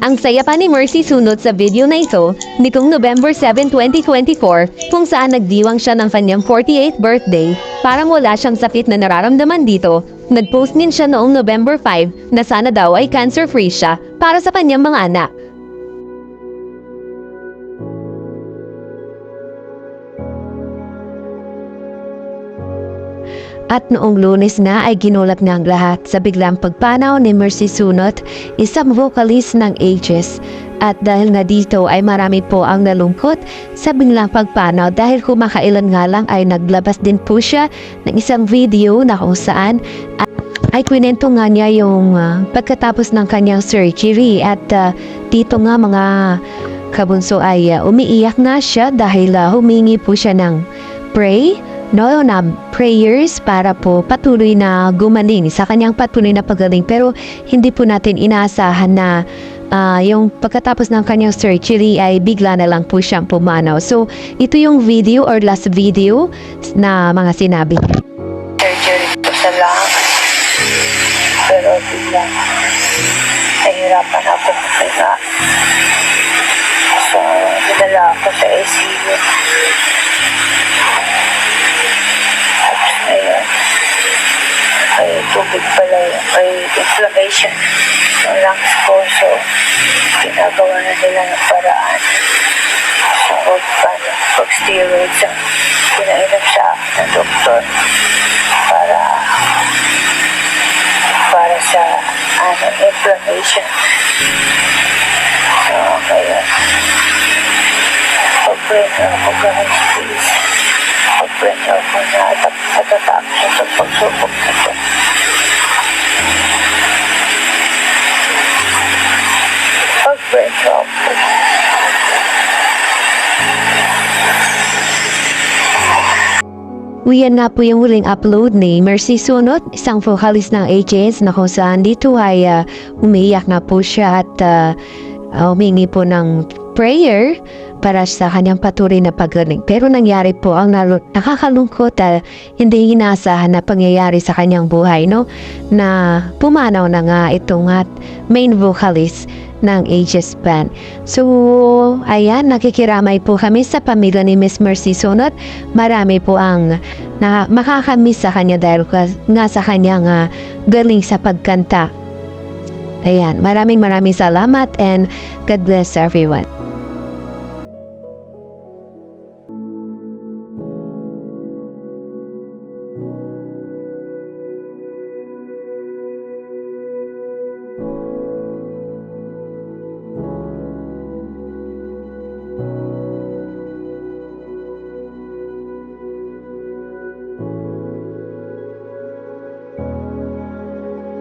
Ang saya pa ni Mercy sunod sa video na ito nitong November 7, 2024 kung saan nagdiwang siya ng kanyang 48th birthday. Parang wala siyang sakit na nararamdaman dito. Nag-post din siya noong November 5 na sana daw ay cancer-free siya para sa kanyang mga anak. At noong lunes na ay ginulat ang lahat sa biglang pagpanaw ni Mercy Sunot, isang vocalist ng Ages. At dahil nga dito ay marami po ang nalungkot sa biglang pagpanaw dahil kumakailan nga lang ay naglabas din po siya ng isang video na kung saan ay kwento nga niya yung ah, pagkatapos ng kanyang surgery at ah, dito nga mga kabunso ay ah, umiiyak na siya dahil ah, humingi po siya ng pray no, na prayers para po patuloy na gumaling sa kanyang patuloy na pagaling. Pero hindi po natin inaasahan na ah, yung pagkatapos ng kanyang surgery ay bigla na lang po siyang pumanaw. So, ito yung video or last video na mga sinabi surgery ko sa lungs. Pero bigla, nahirapan ako magpahinga. So, dinala ako sa ICU. Tubig pala. Ay inflammation ng lungs ko. So, ginagawa na nila ng paraan. Huwag paano, pag steroids ang pinainom sa akin ng doktor para para sa ano, inflammation. So, kaya pag-pray na ako guys, please. Pag-pray na ako na matatapos sa pagsubok na to. Uyan nga po yung huling upload ni Mercy Sunot, isang vocalist ng AJS na kung saan dito ay ah, umiiyak na po siya at ah, humingi po ng prayer para sa kanyang patuloy na pagaling. Pero nangyari po ang nakakalungkot at hindi inaasahan na pangyayari sa kanyang buhay, no? Na pumanaw na nga itong at main vocalist ng Aegis Band. So, ayan, nakikiramay po kami sa pamilya ni Miss Mercy Sunot. Marami po ang na, makakamiss sa kanya dahil nga sa kanyang ah, galing sa pagkanta. Ayan, maraming maraming salamat and God bless everyone.